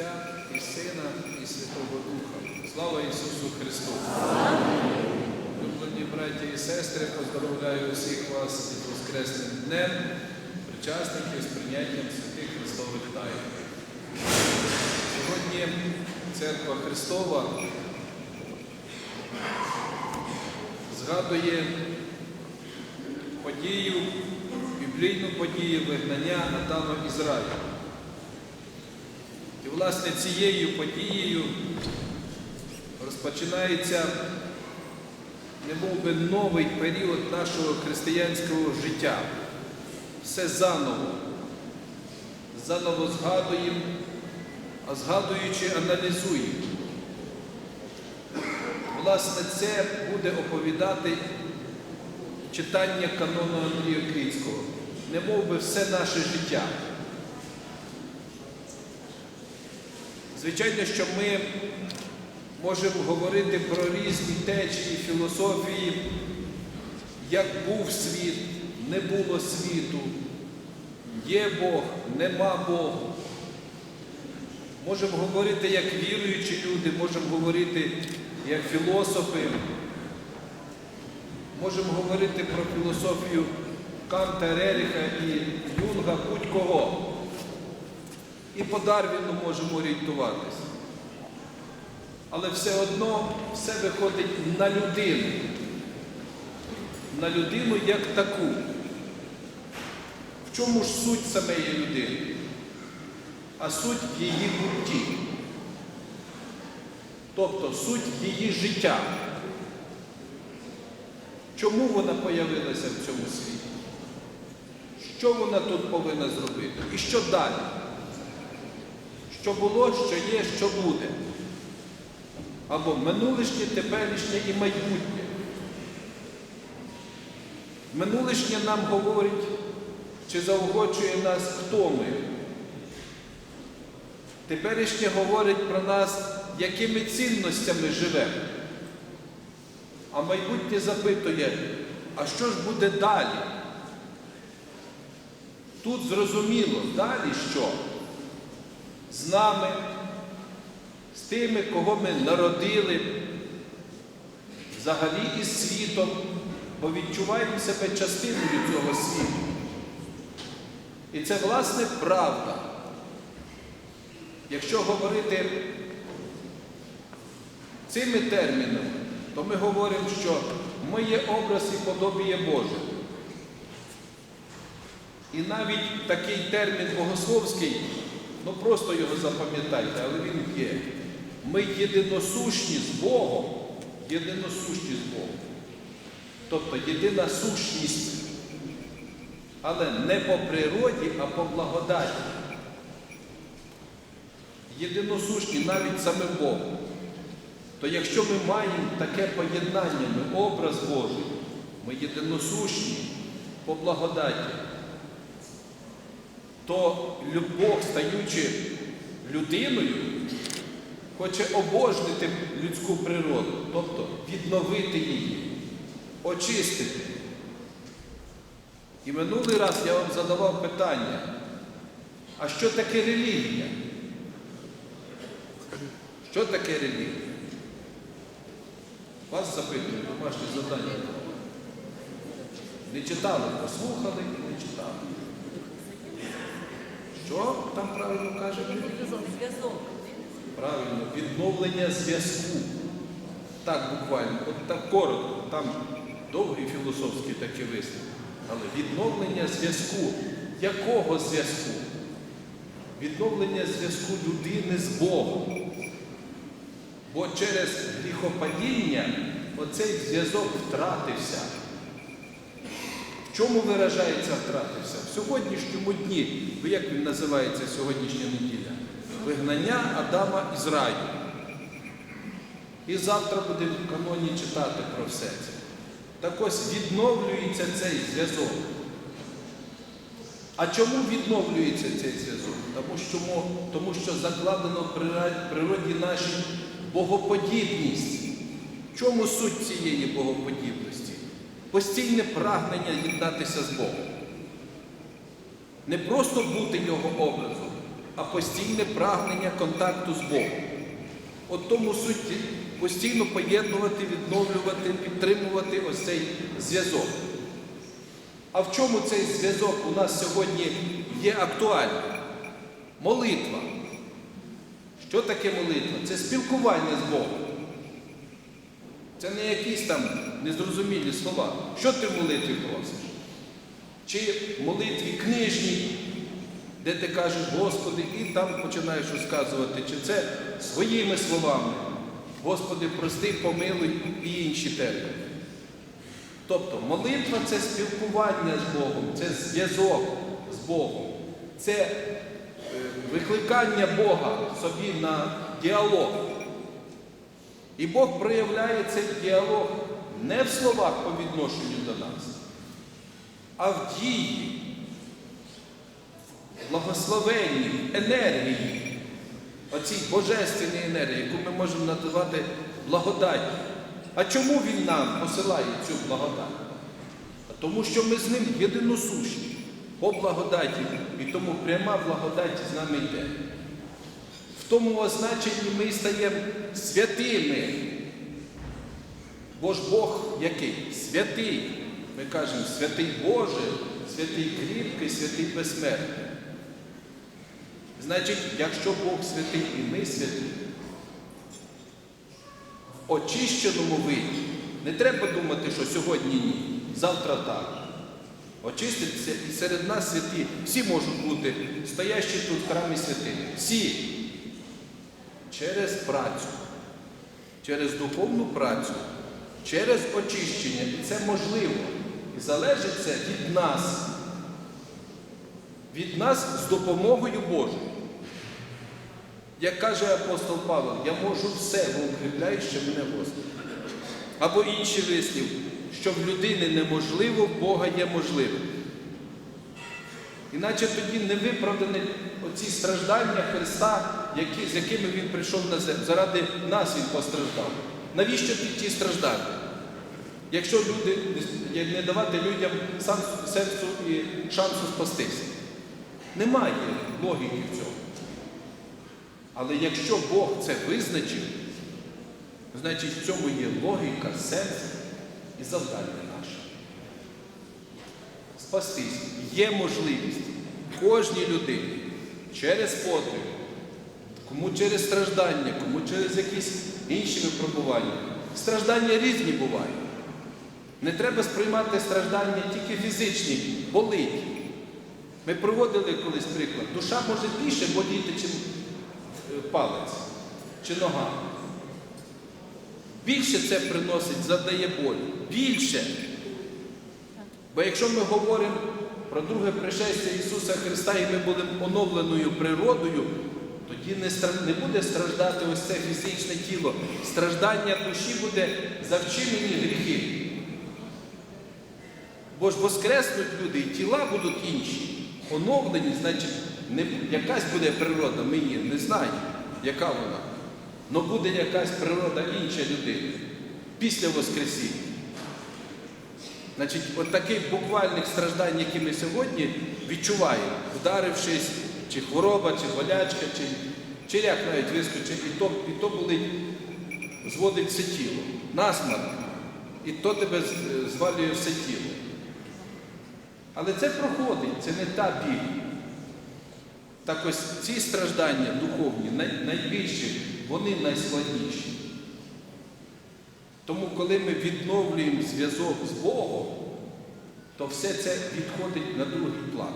Отця і Сина, і Святого Духа. Слава Ісусу Христу! Улюблені браті і сестри, поздоровляю усіх вас із Воскресним днем, причасників з прийняттям святих Христових тайн. Сьогодні Церква Христова згадує подію, біблійну подію вигнання Адама із раю. І, власне, цією подією розпочинається немов би новий період нашого християнського життя. Все заново. Заново згадуємо, а згадуючи, аналізуємо. Власне, це буде оповідати читання канону Андрія Крицького, немов би все наше життя. Звичайно, що ми можемо говорити про різні течії, філософії, як був світ, не було світу, є Бог, нема Бога. Можемо говорити як віруючі люди, можемо говорити як філософи, можемо говорити про філософію Канта, Рериха і Юнга, будь-кого. І по Дарвіну можемо орієнтуватись. Але все одно все виходить на людину. На людину як таку. В чому ж суть самої людини? А суть в її бутті. Тобто суть її життя. Чому вона появилася в цьому світі? Що вона тут повинна зробити? І що далі? Що було, що є, що буде. Або минулишнє, теперішнє і майбутнє. Минулишнє нам говорить, чи заохочує нас, хто ми. Теперішнє говорить про нас, якими цінностями живемо. А майбутнє запитує, а що ж буде далі? Тут зрозуміло, далі що? З нами, з тими, кого ми народили, взагалі із світом, бо відчуваємо себе частиною цього світу. І це, власне, правда. Якщо говорити цими термінами, то ми говоримо, що ми є образ і подобіє Боже. І навіть такий термін богословський, ну просто його запам'ятайте, але він є. Ми єдиносущні з Богом, єдиносущні з Богом. Тобто єдина сущність, але не по природі, а по благодаті. Єдиносущні навіть самим Богом. То якщо ми маємо таке поєднання, ми образ Божий, ми єдиносущні по благодаті, то Бог, стаючи людиною, хоче обожнити людську природу, тобто відновити її, очистити. І минулий раз я вам задавав питання, а що таке релігія? Що таке релігія? Вас запитую, домашнє завдання. Не читали, послухали і не читали. Що там правильно каже? Зв'язок. Правильно, відновлення зв'язку. Так буквально, от так коротко, там довгий філософський такий вислів. Але відновлення зв'язку. Якого зв'язку? Відновлення зв'язку людини з Богом. Бо через гріхопадіння оцей зв'язок втратився. Чому виражається втратився? В сьогоднішньому дні, як він називається сьогоднішня неділя? Вигнання Адама із раю. І завтра будемо в каноні читати про все це. Так ось відновлюється цей зв'язок. А чому відновлюється цей зв'язок? Тому що, тому що закладено в природі нашій богоподібність. В чому суть цієї богоподібності? Постійне прагнення єднатися з Богом. Не просто бути Його образом, а постійне прагнення контакту з Богом. От тому суть постійно поєднувати, відновлювати, підтримувати ось цей зв'язок. А в чому цей зв'язок у нас сьогодні є актуальним? Молитва. Що таке молитва? Це спілкування з Богом. Це не якісь там незрозумілі слова. Що ти в молитві просиш? Чи в молитві книжній, де ти кажеш, Господи, і там починаєш розказувати, чи це своїми словами. Господи, прости, помилуй і інші терміни. Тобто молитва це спілкування з Богом, це зв'язок з Богом, це е, викликання Бога собі на діалог. І Бог проявляє цей діалог не в словах по відношенню до нас, а в дії, благословенні, енергії, оцій божественній енергії, яку ми можемо називати благодаттю. А чому Він нам посилає цю благодать? Тому що ми з ним єдиносущі по благодаті, і тому пряма благодать з нами йде. В тому означенні ми стаємо святими. Бо ж Бог який? Святий. Ми кажемо святий Боже, святий кріпкий, святий безсмертний. Значить, якщо Бог святий і ми святі, в очищеному виді, не треба думати, що сьогодні ні, завтра так. Очиститися і серед нас святі, всі можуть бути стоящі тут в храмі святими. Всі. Через працю, через духовну працю, через очищення. І це можливо. І залежить це від нас. Від нас з допомогою Божою. Як каже апостол Павло, я можу все, бо укріпляючи мене Господь. Або інший вислів, що в людини неможливо, в Бога є можливим. Іначе тоді не виправдані оці страждання Христа, які, з якими Він прийшов на землю. Заради нас Він постраждав. Навіщо ті, страждання? Якщо люди не- давати людям сенсу і шансу спастися. Немає логіки в цьому. Але якщо Бог це визначив, значить в цьому є логіка, сенс і завдання наше. Спастись є можливість кожній людині через подвиг, кому через страждання, кому через якісь інші випробування. Страждання різні бувають. Не треба сприймати страждання тільки фізичні, болить. Ми проводили колись приклад. Душа може більше боліти, ніж палець чи нога. Більше це приносить, завдає боль. Більше. Бо якщо ми говоримо про друге пришестя Ісуса Христа і ми будемо оновленою природою, тоді не, не буде страждати ось це фізичне тіло. Страждання душі буде за вчинені гріхи. Бо ж воскреснуть люди, і тіла будуть інші. Оновлені, значить, не, якась буде природа, ми її не знаємо, яка вона. Але буде якась природа інша людини після Воскресіння. Значить, от таких буквальних страждань, які ми сьогодні відчуваємо, вдарившись, чи хвороба, чи болячка, чи черяк навіть вискочить, і то, і то болить, зводить все тіло, насмарк, і то тебе звалює все тіло. Але це проходить, це не та біль. Так ось ці страждання духовні, найбільші, вони найскладніші. Тому, коли ми відновлюємо зв'язок з Богом, то все це відходить на другий план.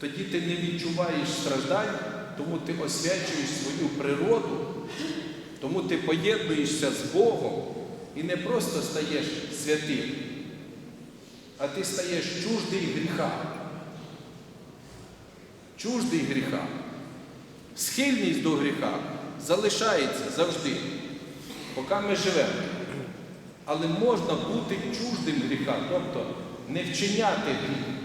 Тоді ти не відчуваєш страждань, тому ти освячуєш свою природу, тому ти поєднуєшся з Богом і не просто стаєш святим, а ти стаєш чуждий гріха. Чуждий гріха. Схильність до гріха залишається завжди, поки ми живемо. Але можна бути чуждим гріха, тобто не вчиняти гріх.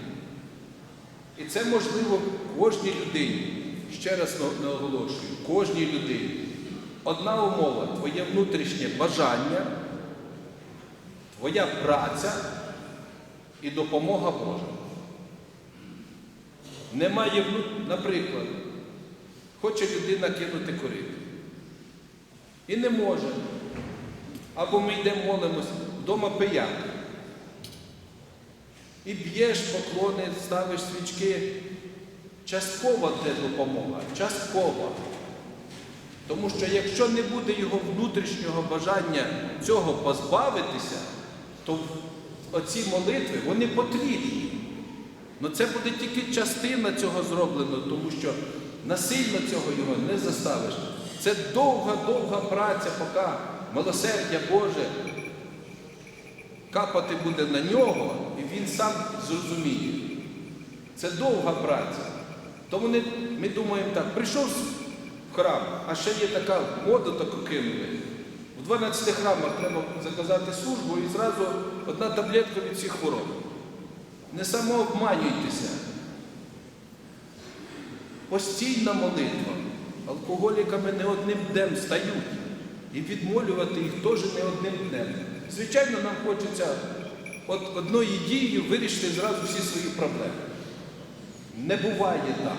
І це можливо кожній людині. Ще раз на- наголошую, кожній людині. Одна умова твоє внутрішнє бажання, твоя праця і допомога Божа. немає, наприклад, хоче людина кинути курити. І не може. Або ми йдемо молимось, вдома пияк. І б'єш поклони, ставиш свічки. Часткова те допомога, часткова. Тому що якщо не буде його внутрішнього бажання цього позбавитися, то оці молитви вони потрібні. Ну це буде тільки частина цього зроблено, тому що насильно цього його не заставиш. Це довга-довга праця, поки милосердя Боже капати буде на нього, і він сам зрозуміє. Це довга праця. Тому не, ми думаємо так, прийшов в храм, а ще є така мода таку кинули. В 12 храмах треба заказати службу і зразу одна таблетка від всіх хвороб. Не самообманюйтеся. Постійна молитва. Алкоголіками не одним днем стають. І відмолювати їх теж не одним днем. Звичайно, нам хочеться от одною дією вирішити зразу всі свої проблеми. Не буває так.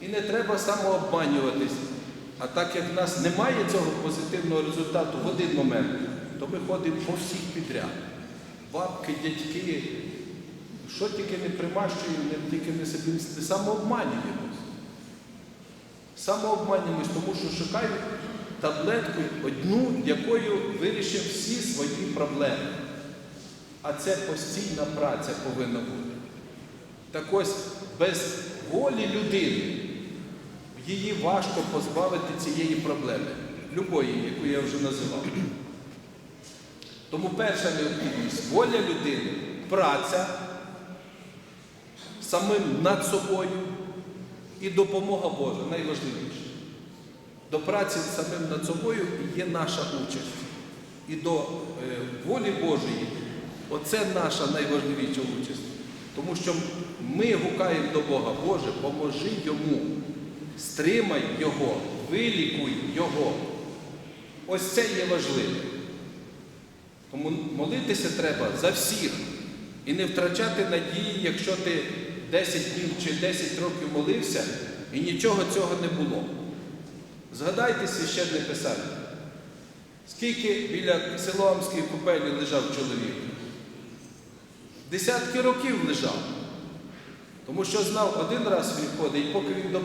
І не треба самообманюватись. А так як в нас немає цього позитивного результату в один момент, то ми ходимо по всіх підряд. Бабки, дядьки, що тільки не примащуємо, тільки не собі не самообманюємось. Самообманюємось, тому що шукають таблетку одну, якою вирішимо всі свої проблеми. А це постійна праця повинна бути. Так ось без волі людини її важко позбавити цієї проблеми, любої, яку я вже називав. Тому перша необхідність воля людини, праця самим над собою і допомога Божа найважливіше. До праці самим над собою є наша участь. І до е, волі Божої оце наша найважливіша участь. Тому що ми гукаємо до Бога, Боже, поможи йому, стримай Його, вилікуй Його. Ось це є важливе. Тому молитися треба за всіх і не втрачати надії, якщо ти 10 днів чи 10 років молився і нічого цього не було. Згадайте священне писання. Скільки біля Силоамської купелі лежав чоловік? Десятки років лежав. Тому що знав, один раз він ходить, і поки він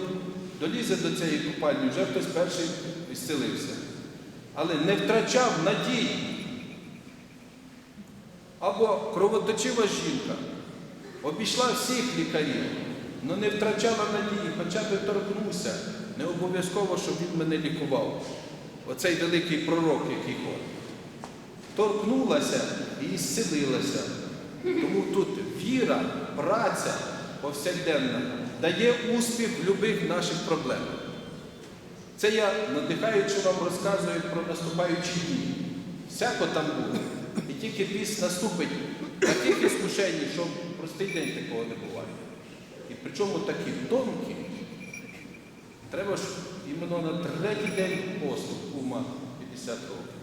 долізе до цієї купальні, вже хтось перший зцілився. Але не втрачав надії. Або кровоточива жінка обійшла всіх лікарів, але не втрачала надії, хоча б торкнувся. Не обов'язково, щоб він мене лікував. Оцей великий пророк, який ходить. Торкнулася і зцілилася. Тому тут віра, праця повсякденна дає успіх в будь-яких наших проблемах. Це я, надихаючи вам, розказую про наступаючі дні. Всяко там буде. І тільки піс наступить таких іскушень, що в простий день такого не буває. І причому такі тонкі. Треба ж іменно на третій день посту кума 50 років.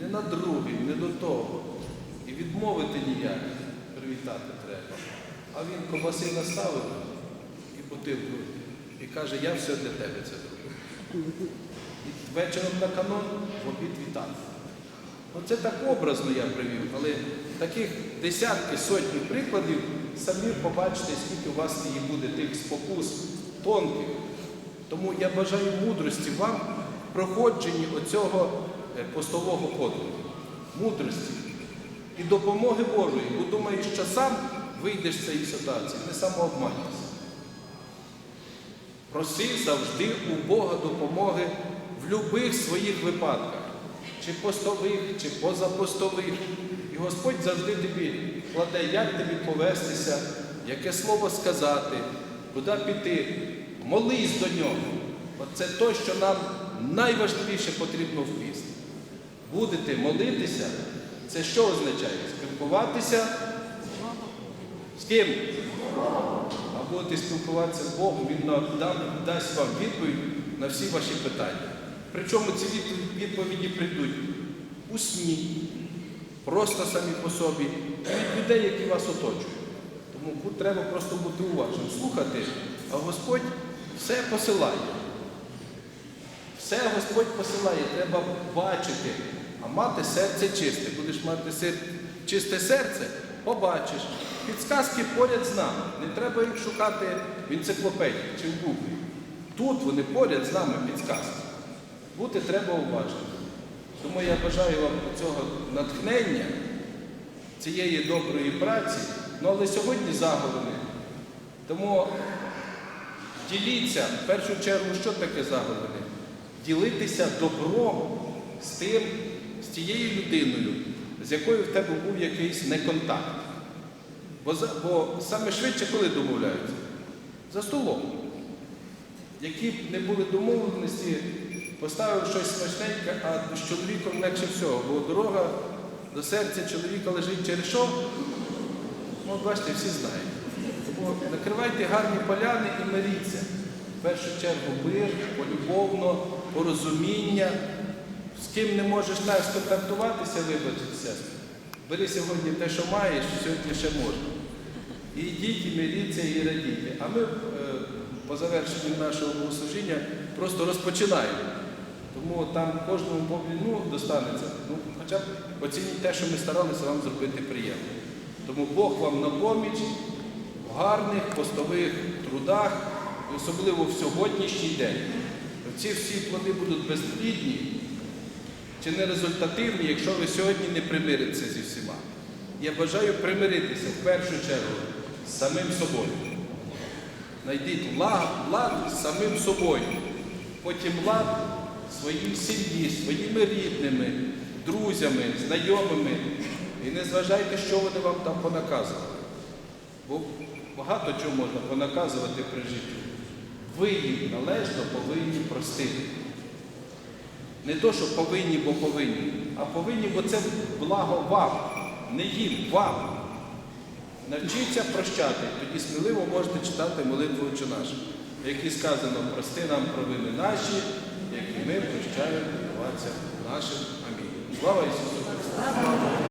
Не на другий, не до того. І відмовити ніяк, привітати треба. А він ковбаси наставив і бутилку і каже, я все для тебе це зроблю. І вечором на канон в обід вітати. Оце так образно я привів, але таких десятки, сотні прикладів самі побачите, скільки у вас її буде тих спокус тонких. Тому я бажаю мудрості вам в проходженні оцього е, постового подвигу. Мудрості і допомоги Божої, бо думаєш, що сам вийдеш з цієї ситуації, не самообманюйся. Проси завжди у Бога допомоги в будь-яких своїх випадках, чи постових, чи позапостових. І Господь завжди тобі кладе, як тобі повестися, яке слово сказати, куди піти. Молись до нього. От це те, що нам найважливіше потрібно в піст. Будете молитися, це що означає? Спілкуватися з ким? А будете спілкуватися з Богом, Він дасть вам відповідь на всі ваші питання. Причому ці відповіді прийдуть у сні, просто самі по собі, і від людей, які вас оточують. Тому треба просто бути уважним, слухати, а Господь все посилає. Все Господь посилає, треба бачити, а мати серце чисте. Будеш мати сер- чисте серце, побачиш. Підсказки поряд з нами. Не треба їх шукати в енциклопедії чи в Гуглі. Тут вони поряд з нами підсказки. Бути треба уважним. Тому я бажаю вам цього натхнення, цієї доброї праці. Ну але сьогодні заговори. Тому діліться, в першу чергу, що таке заговори? Ділитися добром з тим, з тією людиною, з якою в тебе був якийсь неконтакт. Бо, бо саме швидше коли домовляються? За столом. Які б не були домовленості, поставив щось смачненьке, а з чоловіком легше всього, бо дорога до серця чоловіка лежить через що? Ну, бачите, всі знають. Тому накривайте гарні поляни і миріться. В першу чергу мир, полюбовно, порозуміння. З ким не можеш так сконтактуватися, вибачитися, бери сьогодні те, що маєш, сьогодні ще можна. І йдіть, і миріться, і радійте. А ми е, по завершенню нашого богослужіння просто розпочинаємо. Тому там кожному Богові ну, достанеться. Ну, хоча б оцініть те, що ми старалися вам зробити приємно. Тому Бог вам на поміч в гарних постових трудах, особливо в сьогоднішній день. Ці всі плоди будуть безплідні чи не результативні, якщо ви сьогодні не примиритеся зі всіма. Я бажаю примиритися в першу чергу з самим собою. Знайдіть лад, лад з самим собою, потім лад в своїй сім'ї, своїми рідними, друзями, знайомими. І не зважайте, що вони вам там понаказували. Бо багато чого можна понаказувати при житті. Ви їм належно повинні простити. Не то, що повинні, бо повинні, а повинні, бо це благо вам, не їм, вам. Навчіться прощати, тоді сміливо можете читати молитву «Отче наш», в якій сказано прости нам провини наші, які ми прощаємо винуватцям нашим. Амінь. Слава Ісусу Христу!